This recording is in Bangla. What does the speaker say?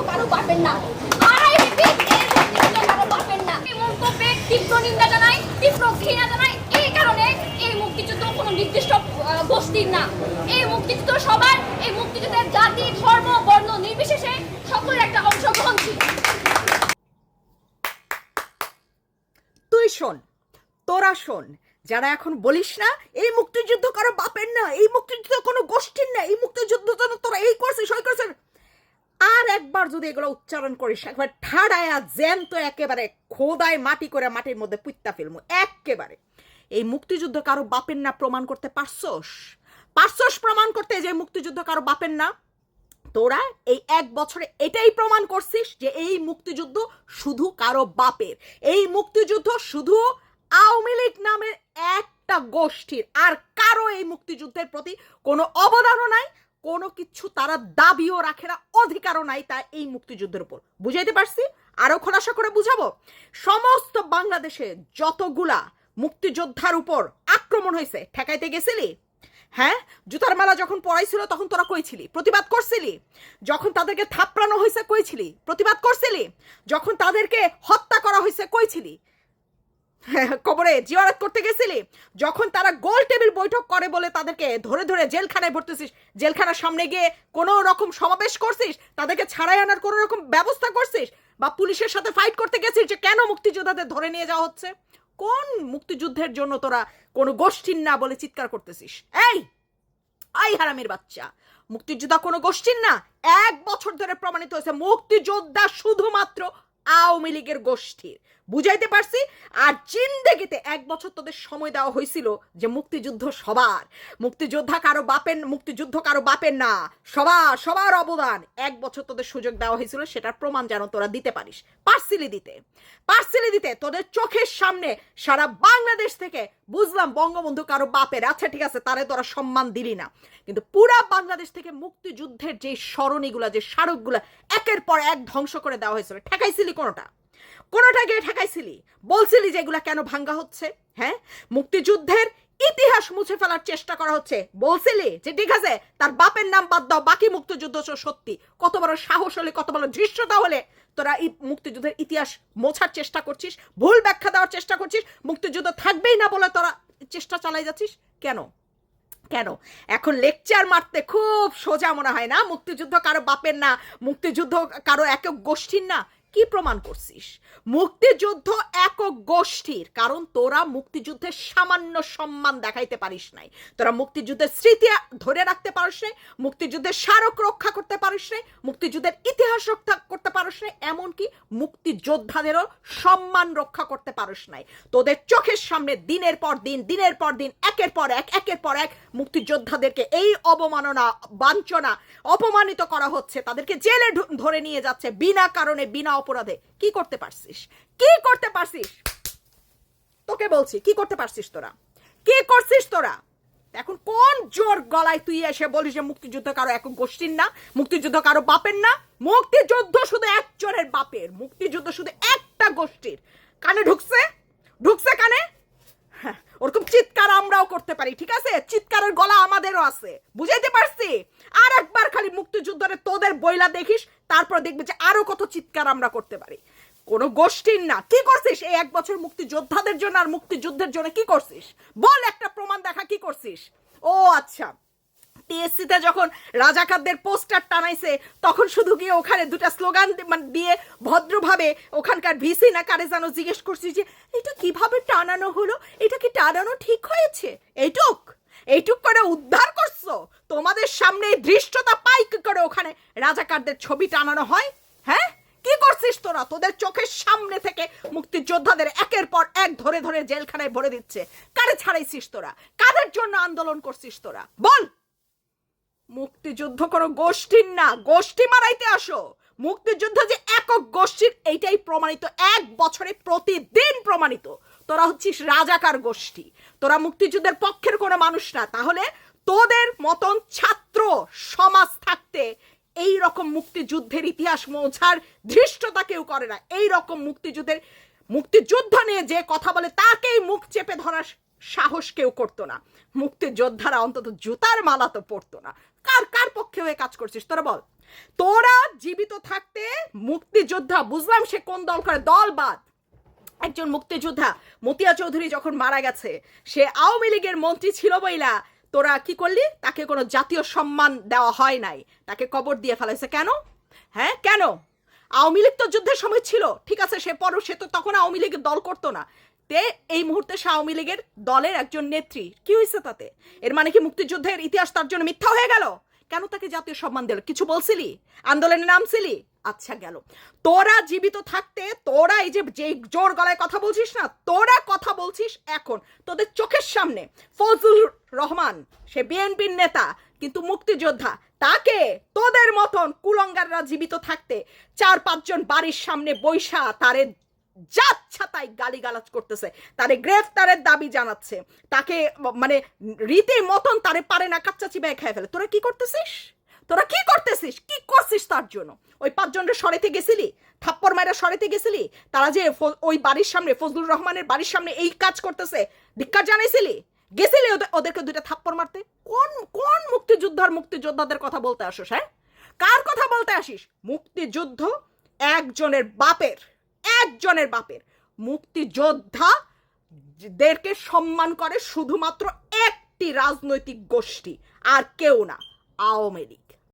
এই কারও না। মুক্তিযুদ্ধ কোনো নির্দিষ্ট গোষ্ঠীর না। এই মুক্তিযুদ্ধ একটা অংশগ্রহণ তুই শোন, তোরা শোন, যারা এখন বলিস না, এই মুক্তিযুদ্ধ কারও বাপের না, এই মুক্তিযুদ্ধ কোনো গোষ্ঠীর না, এই মুক্তিযুদ্ধ যেন তোরা এই করছিস, ওই করছিস। আর একবার যদি এগুলো উচ্চারণ করিস একবার ঠাড়ায়া জ্যান্ত একেবারে খোদায় মাটি করে মাটির মধ্যে পুত্তা ফেলমু, একেবারে। এই মুক্তিযুদ্ধ কারও বাপের না প্রমাণ করতে পারছস? পারছস প্রমাণ করতে যে মুক্তিযুদ্ধ কারও বাপের না? তোরা এই এক বছরে এটাই প্রমাণ করছিস যে এই মুক্তিযুদ্ধ শুধু কারও বাপের। এই মুক্তিযুদ্ধ শুধু আওয়ামী লীগ নামের একটা গোষ্ঠীর। আর কারও এই মুক্তিযুদ্ধের প্রতি কোনো অবদানও নাই কোনো কিছু তারা দাবিও রাখে না, অধিকারও নাই তা এই মুক্তিযুদ্ধের উপর। বুঝাইতে পারছি? আরও খোলাসা করে বুঝাবো? সমস্ত বাংলাদেশে যতগুলা মুক্তিযোদ্ধার উপর আক্রমণ হয়েছে, ঠেকাইতে গেছিলি? হ্যাঁ? জুতার মালা যখন পড়াইছিল তখন তোরা কইছিলি প্রতিবাদ করছিলি? যখন তাদেরকে থাপড়ানো হয়েছে কইছিলি প্রতিবাদ করছিলি? যখন তাদেরকে হত্যা করা হয়েছে কইছিলি কবরে জিয়ারত করতে গেছিলি? যখন তারা গোল টেবিল বৈঠক করে বলে তাদেরকে ধরে ধরে জেলখানায় ভরতেছিস জেলখানার সামনে গিয়ে কোনো রকম সমাবেশ করছিস, তাদেরকে ছাড়াই আনার কোনো রকম ব্যবস্থা করছিস, বা পুলিশের সাথে ফাইট করতে গেছিস যে কেন মুক্তিযোদ্ধাদের ধরে নিয়ে যাওয়া হচ্ছে? কোন মুক্তিযুদ্ধের জন্য তোরা কোনো গোষ্ঠীর না বলে চিৎকার করতেছিস? এই, আই হারামের বাচ্চা, মুক্তিযোদ্ধা কোনো গোষ্ঠীর না, এক বছর ধরে প্রমাণিত হয়েছে মুক্তিযোদ্ধা শুধুমাত্র আওয়ামী লীগের গোষ্ঠীর বুঝাইতে পারছি? আর জিন্দেগিতে এক বছর তোদের সময় দেওয়া হয়েছিল যে মুক্তিযুদ্ধ সবার। মুক্তিযোদ্ধা কারও বাপের, মুক্তিযুদ্ধ কারও বাপের না। সবার সবার অবদান। এক বছর তোদের সুযোগ দেওয়া হয়েছিল, সেটার প্রমাণ যেন তোরা দিতে পারিস। পার্সিলি দিতে। পার্সিলি দিতে তোদের চোখের সামনে সারা বাংলাদেশ থেকে বুঝলাম বঙ্গবন্ধু কারও বাপের। আচ্ছা ঠিক আছে, তারে তোরা সম্মান দিলি না। কিন্তু পুরা বাংলাদেশ থেকে মুক্তিযুদ্ধের যে সরণিগুলা, যে স্মারকগুলা, একের পর এক ধ্বংস করে দেওয়া হয়েছিল। ঠেকাইছিলি কোনোটা? কোনোটা গিয়ে ঠেকাইছিলি? বলছিলি যে এগুলা কেন ভাঙ্গা হচ্ছে? হ্যাঁ? মুক্তিযুদ্ধের ইতিহাস মুছে ফেলার চেষ্টা করা হচ্ছে। বলছিলি যে ঠিক আছে, তার বাপের নাম বাদ দাও, বাকি মুক্তিযুদ্ধ সত্যি। কত বড় সাহস হলে, কত বড় ধৃষ্টতা হলে তোরা এই মুক্তিযুদ্ধের ইতিহাস মোছার চেষ্টা করছিস, ভুল ব্যাখ্যা দেওয়ার চেষ্টা করছিস, মুক্তিযুদ্ধ থাকবেই না বলে তোরা চেষ্টা চালাই যাচ্ছিস? কেন? কেন? এখন লেকচার মারতে খুব সোজা মনে হয় না? মুক্তিযুদ্ধ কারও বাপের না, মুক্তিযুদ্ধ কারও একক গোষ্ঠীর না? কি প্রমাণ করছিস? মুক্তিযুদ্ধ একক গোষ্ঠীর, কারণ তোরা মুক্তিযুদ্ধের সামান্য সম্মান দেখাইতে পারিস নাই। তোরা মুক্তিযুদ্ধের স্মৃতি ধরে রাখতে পারিস নাই, মুক্তিযুদ্ধের স্মারক রক্ষা করতে পারিস নাই, মুক্তিযুদ্ধের ইতিহাস রক্ষা করতে পারিস নাই, এমনকি মুক্তিযোদ্ধাদেরও সম্মান রক্ষা করতে পারিস নাই। তোদের চোখের সামনে দিনের পর দিন, দিনের পর দিন, একের পর এক, একের পর এক মুক্তিযোদ্ধাদেরকে এই অবমাননা, বাঞ্ছনা, অপমানিত করা হচ্ছে। তাদেরকে জেলে ধরে নিয়ে যাচ্ছে। বিনা কারণে, বিনা অপরাধে। কি করতে পারছিস? কি করতে পারছিস? তোকে বলছি কি করতে পারছিস তোরা? কি করছিস তোরা? এখন কোন জোর গলায় তুই এসে বলিস যে মুক্তিযুদ্ধ কারও এক গোষ্ঠীর না মুক্তিযুদ্ধ কারও বাপের না? মুক্তিযুদ্ধ শুধু একজনের বাপের মুক্তিযুদ্ধ শুধু একটা গোষ্ঠীর। কানে ঢুকছে? ঢুকছে কানে? হ্যাঁ, ওরকম চিৎকার আমরাও করতে পারি ঠিক আছে? চিৎকারের গলা আমাদেরও আছে বুঝাইতে পারছি? আর একবার খালি মুক্তিযুদ্ধরে তোদের বইলা দেখিস তারপর দেখবে যে আরও কত চিৎকার আমরা করতে পারি। কোনো গোষ্ঠীর না। কি করছিস? এই এক বছর মুক্তিযোদ্ধাদের জন্য আর মুক্তিযুদ্ধের জন্য কি করছিস? বল একটা প্রমাণ দেখা, কি করছিস? ও আচ্ছা। টিএসসিতে যখন রাজাকারদের পোস্টার টানাইছে, তখন শুধু গিয়ে ওখানে দুটা স্লোগান মানে দিয়ে ভদ্রভাবে ওখানকার ভিসি না কারে যেন জিজ্ঞেস করছি যে এটা কীভাবে টানানো হলো? এটা কি টানানো ঠিক হয়েছে? এইটুক? এইটুক করে উদ্ধার করছ? তোমাদের সামনে এই ধৃষ্টতা পাই করে ওখানে রাজাকারদের ছবি টানানো হয়? হ্যাঁ? কি করছিস তোরা? তোদের চোখের সামনে থেকে মুক্তিযোদ্ধাদের একের পর এক ধরে ধরে জেলখানায় ভরে দিচ্ছে। কারে ছাড়াইছিস তোরা? কাদের জন্য আন্দোলন করছিস তোরা? বল! মুক্তিযুদ্ধ কোনো গোষ্ঠীর না। গোষ্ঠী মারাইতে আসো। মুক্তিযুদ্ধ যে একক গোষ্ঠীর, এইটাই প্রমাণিত। এক বছরে প্রতিদিন প্রমাণিত। তোরা হচ্ছিস রাজাকার গোষ্ঠী। তোরা মুক্তিযুদ্ধের পক্ষের কোনো মানুষ না। তাহলে তোদের মতন ছাত্র সমাজ থাকতে এই রকম মুক্তিযুদ্ধের ইতিহাস মোছার ধৃষ্টতা কেউ করে না। এই রকম মুক্তিযুদ্ধের মুক্তিযুদ্ধ নিয়ে যে কথা বলে, তাকেই মুখ চেপে ধরার সাহস কেউ করতো না। মুক্তিযোদ্ধারা অন্তত জুতার মালা তো পরতো না। কার কার পক্ষে হয়ে কাজ করছিস? তোরা বল। তোরা জীবিত থাকতে মুক্তিযোদ্ধা, বুঝলাম সে কোন দল করে? দল বাদ। একজন মুক্তিযোদ্ধা মতিয়া চৌধুরী যখন মারা গেছে, সে আওয়ামী লীগের মন্ত্রী ছিল বইলা, তোরা কি করলি? তাকে কোনো জাতীয় সম্মান দেওয়া হয় নাই। তাকে কবর দিয়ে ফেলাইছে কেন? হ্যাঁ কেন? আওয়ামী লীগ তো যুদ্ধের সময় ছিল, ঠিক আছে, সে পর সে তো তখন আওয়ামী লীগের দল করতো না। তে এই মুহূর্তে সে আওয়ামী লীগের দলের একজন নেত্রী, কি হয়েছে তাতে? এর মানে কি মুক্তিযুদ্ধের ইতিহাস তার জন্য মিথ্যা হয়ে গেল? কেন তাকে জাতীয় সম্মান দিল? কিছু বলছিলি? আন্দোলনে নামছিলি? আচ্ছা গেল। তোরা জীবিত থাকতে, তোরা এই যে যে জোর গলায় কথা বলছিস না, তোরা কথা বলছিস এখন। তোদের চোখের সামনে ফজল রহমান, সে বিএনপির নেতা, কিন্তু মুক্তিযোদ্ধা, তাকে তোদের মতন কুলঙ্গাররা জীবিত থাকতে, চার, পাঁচজন বাড়ির সামনে বৈশা তারে জাত ছাতাই গালিগালাজ করতেছে, তারে গ্রেফতারের দাবি জানাচ্ছে, তাকে মানে রীতি মতন তারে পারে না কাচ্চা চিবায় খেয়ে ফেলে। তোরা কি করতেছিস? তোরা কি করতেছিস? কি করছিস তার জন্য? ওই পাঁচজনের সরেতে গেছিলি? থাপ্পর মায়েরা সরেতে গেছিলি? তারা যে ওই বাড়ির সামনে, ফজলুর রহমানের বাড়ির সামনে এই কাজ করতেছে, ধিক্কার জানাইছিলি? গেছিলি ওদের- ওদেরকে দুইটা থাপ্পড় মারতে? কোন কোন মুক্তিযোদ্ধার মুক্তিযোদ্ধাদের কথা বলতে আসিস হ্যাঁ? কার কথা বলতে আসিস? মুক্তিযুদ্ধ একজনের বাপের একজনের বাপের। মুক্তিযোদ্ধা দেরকে সম্মান করে শুধুমাত্র একটি রাজনৈতিক গোষ্ঠী, আর কেউ না, আওয়ামী লীগ।